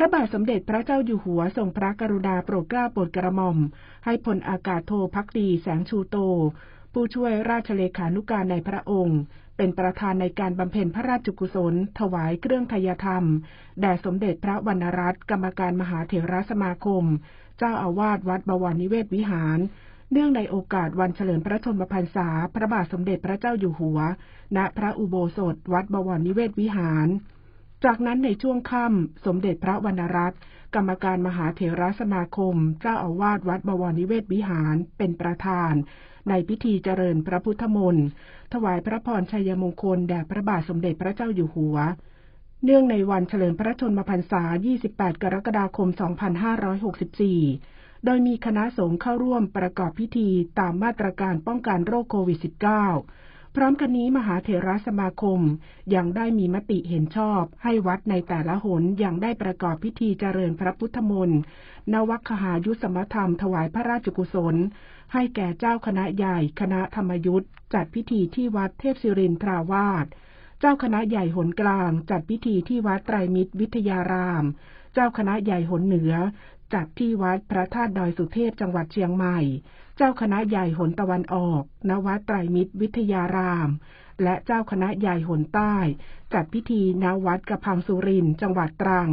พระบาทสมเด็จพระเจ้าอยู่หัวทรงพระกรุณาโปรดเกล้าโปรดกระหม่อม ให้พลอากาศโทพักดีแสงชูโต ผู้ช่วยราชเลขานุการในพระองค์ เป็นประธานในการบำเพ็ญพระราชกุศล ถวายเครื่องทยธรรม แด่สมเด็จพระวรรณรัตน์กรรมการมหาเถรสมาคม เจ้าอาวาสวัดบวรนิเวศวิหารเนื่องในโอกาสวันเฉลิมพระชนมพรรษา พระบาทสมเด็จพระเจ้าอยู่หัว ณ พระอุโบสถ วัดบวรนิเวศวิหาร จากนั้นในช่วงค่ำสมเด็จพระวรรณรัตน์กรรมการมหาเถรสมาคม เจ้าอาวาสวัดบวรนิเวศวิหารเป็นประธาน ในพิธีเจริญพระพุทธมนต์ถวายพระพรชัยมงคลแด่พระบาทสมเด็จพระเจ้าอยู่หัว เนื่องในวันเฉลิมพระชนมพรรษา 28 กรกฎาคม 2564 โดยมีคณะสงฆ์เข้าร่วมประกอบพิธีตามมาตรการป้องกันโรคโควิด -19 พร้อมกันนี้มหาเถรสมาคมยังได้มีมติเห็นชอบ ให้วัดในแต่ละหนยังได้ประกอบพิธีเจริญพระพุทธมนต์นวัคหายุสมธรรมถวายพระราชกุศล ให้แก่เจ้าคณะใหญ่คณะธรรมยุทธ์จัดพิธีที่วัดเทพศิรินทราวาสเจ้าคณะใหญ่หนกลาง จัดพิธีที่วัดไตรมิตรวิทยาราม เจ้าคณะใหญ่หนเหนือ จัดที่วัดพระธาตุดอยสุเทพจังหวัดเชียงใหม่ เจ้าคณะใหญ่หนตะวันออก ณ วัดไตรมิตรวิทยาราม และเจ้าคณะใหญ่หนใต้ จัดพิธีณวัดกระพังสุรินจังหวัดตรัง